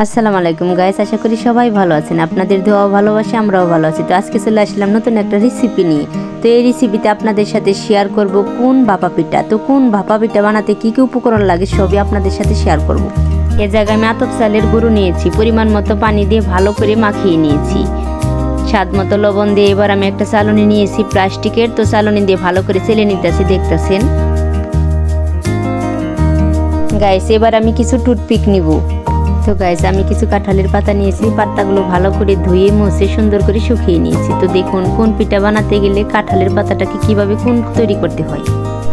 আসসালামু আলাইকুম গাইস, আশা করি সবাই ভালো আছেন। আপনাদের দোয়া ভালোবাসে আমরাও ভালো আছি। তো আজকে চলে আসলাম নতুন একটা রেসিপি নিয়ে। তো এই রেসিপিতে আপনাদের সাথে শেয়ার করব কোন ভাপা পিঠা। তো কোন ভাপা পিঠা বানাতে কী কী উপকরণ লাগে সবই আপনাদের সাথে শেয়ার করব। এ জায়গায় আমি আতপ চালের গুঁড়ো নিয়েছি, পরিমাণ মতো পানি দিয়ে ভালো করে মাখিয়ে নিয়েছি। স্বাদ মতো লবণ দিয়ে এবার আমি একটা চালনি নিয়েছি প্লাস্টিকের। তো চালনি দিয়ে ভালো করে চেলে নিতেছি, দেখতেছেন। গাইস, এবার আমি কিছু টুথপিক নিব। তো গাইস আমি কিছু কাঁঠালের পাতা নিয়েছি, পাতাগুলো ভালো করে ধুয়ে, মুছে, সুন্দর করে শুকিয়ে নিয়েছি। তো দেখুন, কোন পিঠা বানাতে গেলে কাঁঠালের পাতাটাকে কীভাবে কোন তৈরি করতে হয়?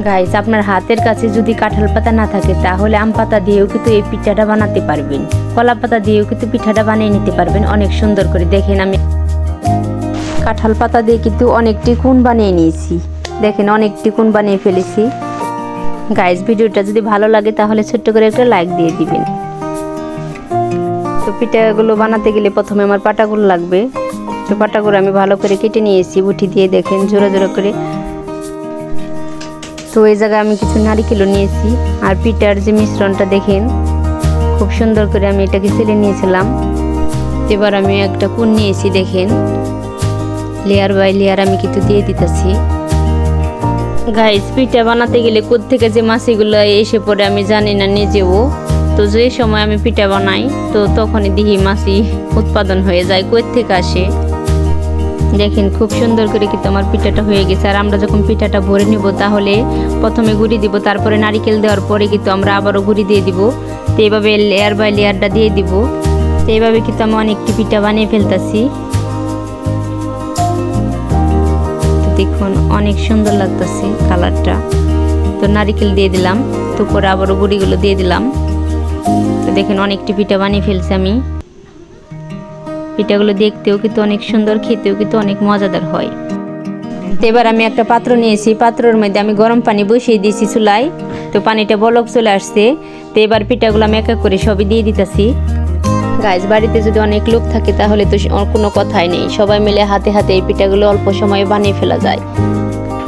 গাইস আপনার হাতের কাছে যদি কাঁঠাল পাতা না থাকে, তাহলে আম পাতা দিয়েও কিন্তু এই পিঠাটা বানাতে পারবেন। কলা পাতা দিয়েও কিন্তু পিঠাটা বানিয়ে নিতে পারবেন। অনেক সুন্দর করে দেখেন আমি কাঁঠাল পাতা দিয়ে কিন্তু অনেকটি কোন বানিয়ে নিয়েছি। দেখেন, অনেকটি কোন বানিয়ে ফেলেছি। গাইস ভিডিওটা যদি ভালো লাগে, তাহলে ছোট্ট করে একটা লাইক দিয়ে দিবেন। তো পিঠাগুলো বানাতে গেলে প্রথমে আমার পাটাগুলো লাগবে। তো পাটাগুলো আমি ভালো করে কেটে নিয়েছি, বুটি দিয়ে দেখেন জোরে জোরে করে। তো এই জায়গায় আমি কিছু নারিকেলও নিয়েছি, আর পিঠার যে মিশ্রণটা দেখেন, খুব সুন্দর করে আমি এটাকে ছেলে নিয়েছিলাম। এবার আমি একটা কুন নিয়েছি, দেখেন। লেয়ার বাই লেয়ার আমি কিন্তু দিয়ে দিতেছি। গাইস, পিঠা বানাতে গেলে থেকে যে মাছিগুলো এসে পড়ে আমি জানি না, নিজেও। তো যে সময় আমি পিঠা বানাই, তো তখনই দেখি মাছি উৎপাদন হয়ে যায়, কই থেকে আসে? দেখেন খুব সুন্দর করে কিন্তু আমার পিঠাটা হয়ে গেছে। আর আমরা যখন পিঠাটা ভরে নিব, তাহলে প্রথমে গুঁড়ি দিব, তারপরে নারিকেল দেওয়ার পরে কিন্তু আমরা আবারও গুঁড়ি দিয়ে দিব। তো এইভাবে লেয়ার বাই লেয়ারটা দিয়ে দিব। তো এইভাবে কিন্তু আমি অনেকটি পিঠা বানিয়ে ফেলতেছি। দেখুন, অনেক সুন্দর লাগতেছে কালারটা তো নারিকেল দিয়ে দিলাম, তো পরে আবারও গুঁড়িগুলো দিয়ে দিলাম। তো দেখেন, অনেকটি পিঠা বানিয়ে ফেলছি আমি। পিঠাগুলো দেখতেও কিন্তু অনেক সুন্দর, খেতেও কিন্তু অনেক মজাদার হয়। তো এবার আমি একটা পাত্র নিয়েছি। পাত্রর মধ্যে আমি গরম পানি বসিয়ে দিয়েছি চুলায়। তো পানিটা বলক চলে আসছে। তো এবার পিঠাগুলো আমি এক এক করে সবই দিয়ে দিতেছি। গাছ বাড়িতে যদি অনেক লোক থাকে তাহলে তো কোনো কথাই নেই। সবাই মিলে হাতে হাতে এই পিঠাগুলো অল্প সময়ে বানিয়ে ফেলা যায়।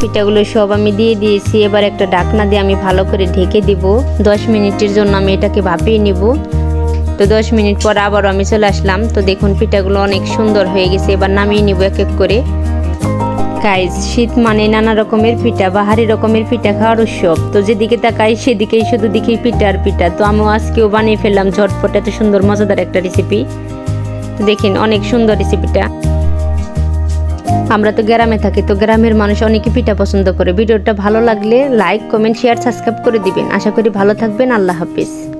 পিঠাগুলো সব আমি দিয়ে দিয়েছি। এবার একটা ঢাকনা দিয়ে আমি ভালো করে ঢেকে দিব। দশ মিনিটের জন্য আমি এটাকে ভাপিয়ে নিব। তো দশ মিনিট পর আবারও আমি চলে আসলাম। তো দেখুন পিঠাগুলো অনেক সুন্দর হয়ে গেছে। এবার নামিয়ে নিব এক এক করে। গাইজ শীত মানে নানা রকমের পিঠা বাহারি রকমের পিঠা খাওয়ার উৎসব। তো যেদিকে তাকাই সেদিকেই শুধু দেখি পিঠা আর পিঠা। তো আমিও আজকেও বানিয়ে ফেললাম ঝটপট। এত সুন্দর, মজাদার একটা রেসিপি তো দেখেন, অনেক সুন্দর রেসিপিটা আমরা তো গ্রামে থাকি, তো গ্রামের মানুষ অনেকে পিঠা পছন্দ করে। ভিডিওটা ভালো লাগলে লাইক কমেন্ট শেয়ার সাবস্ক্রাইব করে দিবেন। আশা করি ভালো থাকবেন। আল্লাহ হাফিজ।